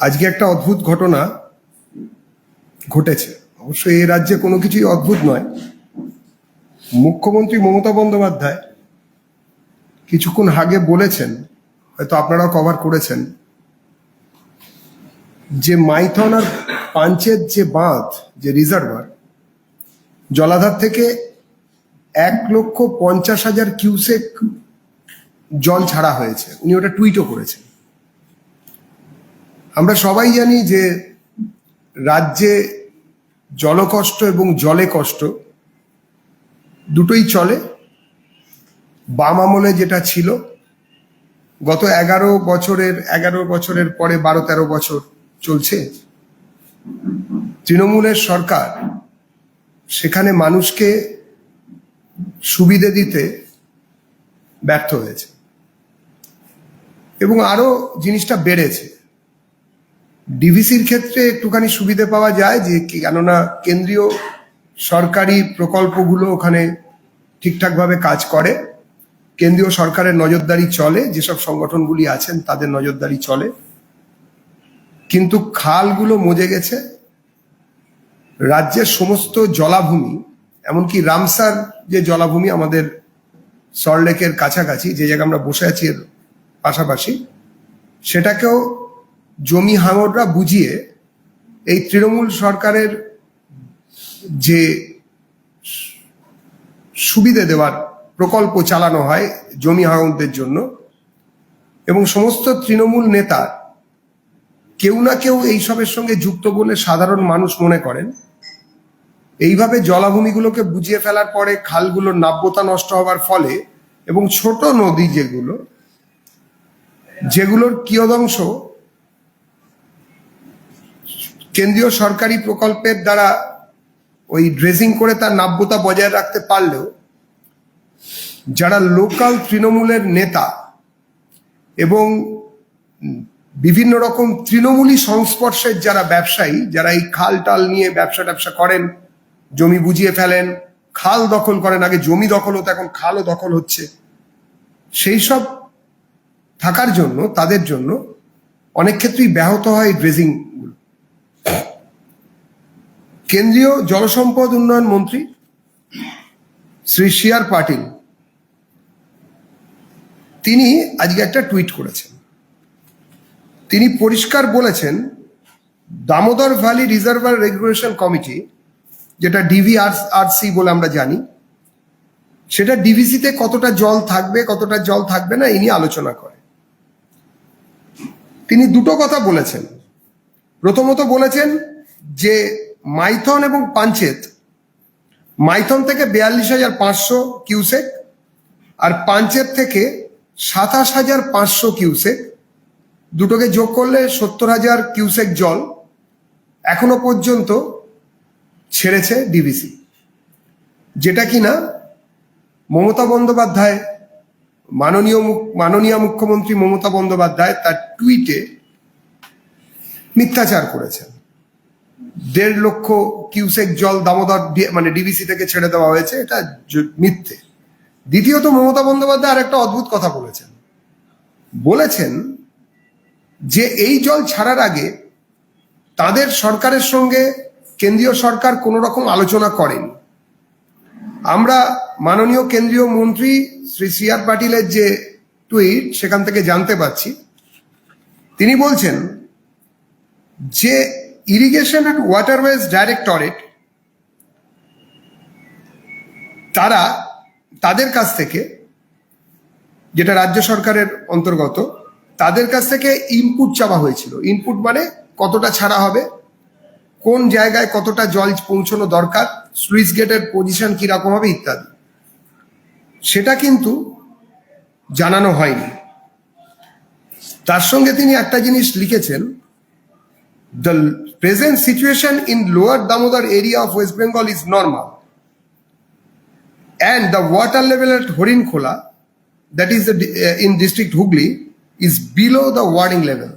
আজকে একটা অদ্ভুত ঘটনা ঘটেছে। অবশ্য এই রাজ্যে কোনো কিছুই অদ্ভুত নয়। মুখ্যমন্ত্রী মমতা বন্দ্যোপাধ্যায় কিছুক্ষণ আগে বলেছেন, হয়তো আপনারাও কভার করেছেন, যে মাইথন আর পাঞ্চের যে বাঁধ, যে রিজার্ভার, জলাধার থেকে এক লক্ষ পঞ্চাশ হাজার কিউসেক জল ছাড়া হয়েছে। উনি ওটা টুইটও করেছেন। আমরা সবাই জানি যে রাজ্যে জলকষ্ট এবং জলে কষ্ট দুটোই চলে। বাম আমলে যেটা ছিল, গত এগারো বছরের এগারো বছরের পরে বারো তেরো বছর চলছে। তৃণমূলের সরকার সেখানে মানুষকে সুবিধে দিতে ব্যর্থ হয়েছে। এবং আরও জিনিসটা বেড়েছে। ডিভিসির ক্ষেত্রে একটুখানি সুবিধে পাওয়া যায় যে কেননা কেন্দ্রীয় সরকারি প্রকল্পগুলো ওখানে ঠিকঠাকভাবে কাজ করে। কেন্দ্রীয় সরকারের নজরদারি চলে, যেসব সংগঠনগুলি আছেন তাদের নজরদারি চলে। কিন্তু খালগুলো মজে গেছে। রাজ্যের সমস্ত জলাভূমি, এমনকি রামসার যে জলাভূমি আমাদের সল্টলেকের কাছাকাছি, যে জায়গায় আমরা বসে আছি এর পাশাপাশি, সেটাকেও জমি হাঙররা বুঝিয়ে এই তৃণমূল সরকারের যে সুবিধে দেওয়ার প্রকল্প চালানো হয় জমি হাঙরদের জন্য, এবং সমস্ত তৃণমূল নেতা কেউ না কেউ এইসবের সঙ্গে যুক্ত বলে সাধারণ মানুষ মনে করেন। এইভাবে জলাভূমিগুলোকে বুঝিয়ে ফেলার পরে খালগুলোর নাব্যতা নষ্ট হওয়ার ফলে এবং ছোট নদী যেগুলো, যেগুলোর কিয়দংশ কেন্দ্রীয় সরকারি প্রকল্পের দ্বারা ওই ড্রেসিং করে তার নাব্যতা বজায় রাখতে পারলেও, যারা লোকাল তৃণমূলের নেতা এবং বিভিন্ন রকম তৃণমূলী সংস্পর্শের যারা ব্যবসায়ী, যারা এই খাল টাল নিয়ে ব্যবসা ট্যাবসা করেন, জমি বুঝিয়ে ফেলেন, খাল দখল করেন, আগে জমি দখল হতো, এখন খালও দখল হচ্ছে, সেই সব থাকার জন্য, তাদের জন্য অনেক ক্ষেত্রেই ব্যাহত হয় ড্রেজিং কেন্দ্রীয় জলসম্পদ উন্নয়ন মন্ত্রী শ্রী শিয়ার পাটিল, তিনি আজকে একটা টুইট করেছেন। তিনি পরিষ্কার বলেছেন, Damodar valley reservoir regulation committee, যেটা ডিভি ডিভিআরসি বলে আমরা জানি, সেটা ডিভিসিতে কতটা জল থাকবে, কতটা জল থাকবে না এই নিয়ে আলোচনা করে। তিনি দুটো কথা বলেছেন। প্রথমত বলেছেন যে মাইথন এবং পাঞ্চেত। মাইথন থেকে বিয়াল্লিশ হাজার পাঁচশো কিউসেক আর পাঞ্চেত থেকে সাতাশ হাজার পাঁচশো কিউসেক। দুটোকে যোগ করলে সত্তর হাজার কিউসেক জল এখনও পর্যন্ত ছেড়েছে ডিভিসি যেটা কি না মমতা বন্দ্যোপাধ্যায়, মাননীয় মাননীয় মুখ্যমন্ত্রী মমতা বন্দ্যোপাধ্যায় তার টুইটে মিথ্যাচার করেছেন। দেড় লক্ষ কিউসেক জল দামোদর মানে ডিবিসি থেকে ছেড়ে দেওয়া হয়েছে, এটা মিথ্যে। দ্বিতীয়ত মমতা বন্দ্যোপাধ্যায় আর একটা অদ্ভুত কথা বলেছেন। বলেছেন যে এই জল ছাড়ার আগে তাদের সরকারের সঙ্গে কেন্দ্রীয় সরকার কোনো রকম আলোচনা করেনি। আমরা মাননীয় কেন্দ্রীয় মন্ত্রী শ্রী সি আর পাটিলের যে টুইট, সেখান থেকে জানতে পারছি। তিনি বলছেন যে ইরিগেশন অ্যান্ড ওয়াটারওয়েজ ডাইরেক্টরেট, তারা তাদের কাছ থেকে, যেটা রাজ্য সরকারের অন্তর্গত, তাদের কাছ থেকে ইনপুট চাওয়া হয়েছিল। ইনপুট মানে কতটা ছাড়া হবে, কোন জায়গায় কতটা জল পৌঁছানো দরকার স্লুইস গেটের পজিশন কীরকম হবে ইত্যাদি। সেটা কিন্তু জানানো হয়নি। তার সঙ্গে তিনি একটা জিনিস লিখেছেন the present situation in lower Damodar area of West Bengal is normal and the water level at Horinkhola, that is the, uh, in district Hugli, is below the warning level.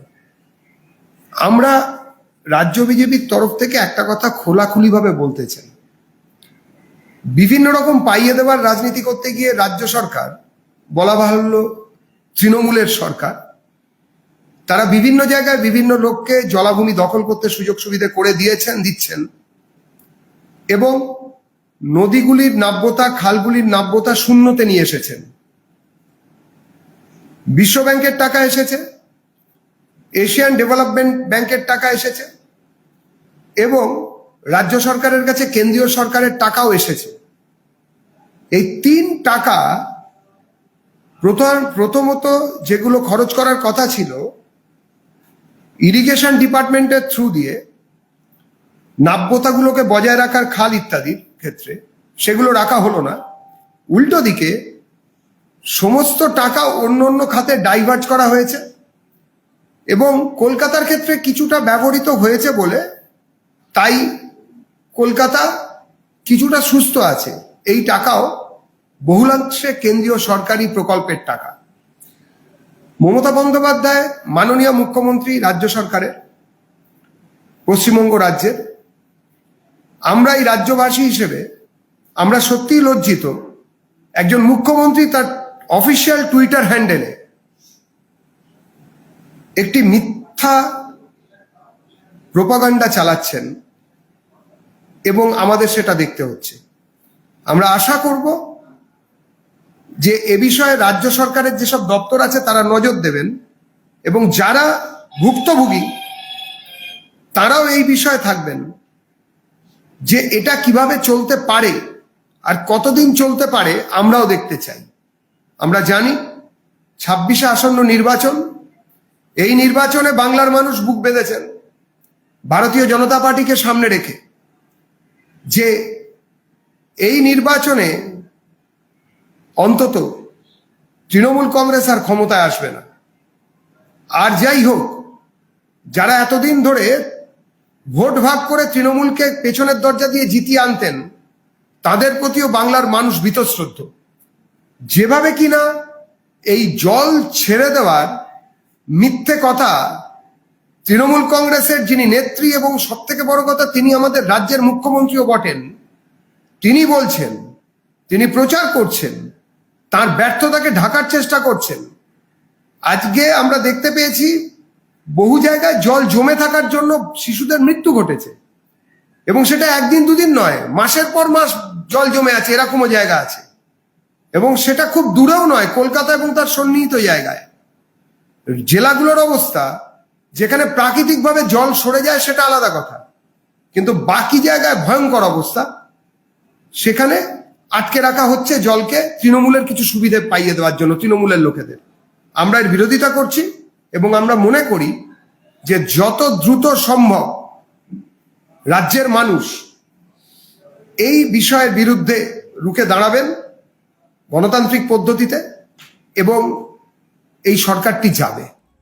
আমরা রাজ্য বিজেপির তরফ থেকে একটা কথা খোলাখুলিভাবে বলতে চাই বিভিন্ন রকম পাইয়ে দেওয়ার রাজনীতি করতে গিয়ে রাজ্য সরকার বলা বাহুল্য তৃণমূলের সরকার তারা বিভিন্ন জায়গায় বিভিন্ন লোককে জলাভূমি দখল করতে সুযোগ সুবিধা করে দিয়েছেন, দিচ্ছেন। এবং নদীগুলির নাব্যতা, খালগুলির নাব্যতা শূন্যতে নিয়ে এসেছেন। বিশ্ব ব্যাংকের টাকা এসেছে, এশিয়ান ডেভেলপমেন্ট ব্যাংকের টাকা এসেছে, এবং রাজ্য সরকারের কাছে কেন্দ্রীয় সরকারের টাকাও এসেছে। এই তিন টাকা প্রথম, প্রথমত যেগুলো খরচ করার কথা ছিল ইরিগেশন ডিপার্টমেন্টের থ্রু দিয়ে নাব্যতাগুলোকে বজায় রাখার খাল ইত্যাদির ক্ষেত্রে সেগুলো রাখা হলো না। উল্টো দিকে সমস্ত টাকা অন্য অন্য খাতে ডাইভার্ট করা হয়েছে এবং কলকাতার ক্ষেত্রে কিছুটা ব্যবহৃত হয়েছে বলে তাই কলকাতা কিছুটা সুস্থ আছে। এই টাকাও বহুলাংশে কেন্দ্রীয় সরকারি প্রকল্পের টাকা। মমতা বন্দ্যোপাধ্যায় মাননীয় মুখ্যমন্ত্রী রাজ্য সরকারের, পশ্চিমবঙ্গ রাজ্যের। আমরা এই রাজ্যবাসী হিসেবে আমরা সত্যিই লজ্জিত। একজন মুখ্যমন্ত্রী তার অফিসিয়াল টুইটার হ্যান্ডেলে একটি মিথ্যা প্রোপাগান্ডা চালাচ্ছেন এবং আমাদের সেটা দেখতে হচ্ছে। আমরা আশা করব যে এ বিষয়ে রাজ্য সরকারের যেসব দপ্তর আছে, তারা নজর দেবেন এবং যারা ভুক্তভোগী, তারাও এই বিষয়ে থাকবেন যে এটা কীভাবে চলতে পারে আর কতদিন চলতে পারে আমরাও দেখতে চাই। আমরা জানি ছাব্বিশে আসন্ন নির্বাচন, এই নির্বাচনে বাংলার মানুষ বুক বেঁধেছেন, ভারতীয় জনতা পার্টিকে সামনে রেখে যে এই নির্বাচনে অন্তত তৃণমূল কংগ্রেস আর ক্ষমতায় আসবে না। আর যাই হোক, যারা এতদিন ধরে ভোট ভাগ করে তৃণমূলকে পেছনের দরজা দিয়ে জিতিয়ে আনতেন, তাদের প্রতিও বাংলার মানুষ বীতশ্রদ্ধ। যেভাবে কিনা এই জল ছেড়ে দেওয়ার মিথ্যে কথা তৃণমূল কংগ্রেসের যিনি নেত্রী এবং সব থেকে বড় কথা তিনি আমাদের রাজ্যের মুখ্যমন্ত্রীও বটেন, তিনি বলছেন, তিনি প্রচার করছেন তার ব্যর্থতাকে ঢাকার চেষ্টা করছেন। আজকে আমরা দেখতে পেয়েছি, বহু জায়গায় জল জমে থাকার জন্য শিশুদের মৃত্যু ঘটেছে। এবং সেটা একদিন দুদিন নয়, মাসের পর মাস জল জমে আছে, এরকমও জায়গা আছে। এবং সেটা খুব দূরেও নয়, কলকাতা এবং তার সন্নিহিত জায়গায়। জেলাগুলোর অবস্থা, যেখানে প্রাকৃতিকভাবে জল সরে যায় সেটা আলাদা কথা। কিন্তু বাকি জায়গায় ভয়ঙ্কর অবস্থা, সেখানে আটকে রাখা হচ্ছে জলকে তৃণমূলের কিছু সুবিধে পাইয়ে দেওয়ার জন্য, তৃণমূলের লোকেদের। আমরা এর বিরোধিতা করছি এবং আমরা মনে করি যে যত দ্রুত সম্ভব রাজ্যের মানুষ এই বিষয়ের বিরুদ্ধে রুখে দাঁড়াবেন গণতান্ত্রিক পদ্ধতিতে এবং এই সরকারটি যাবে।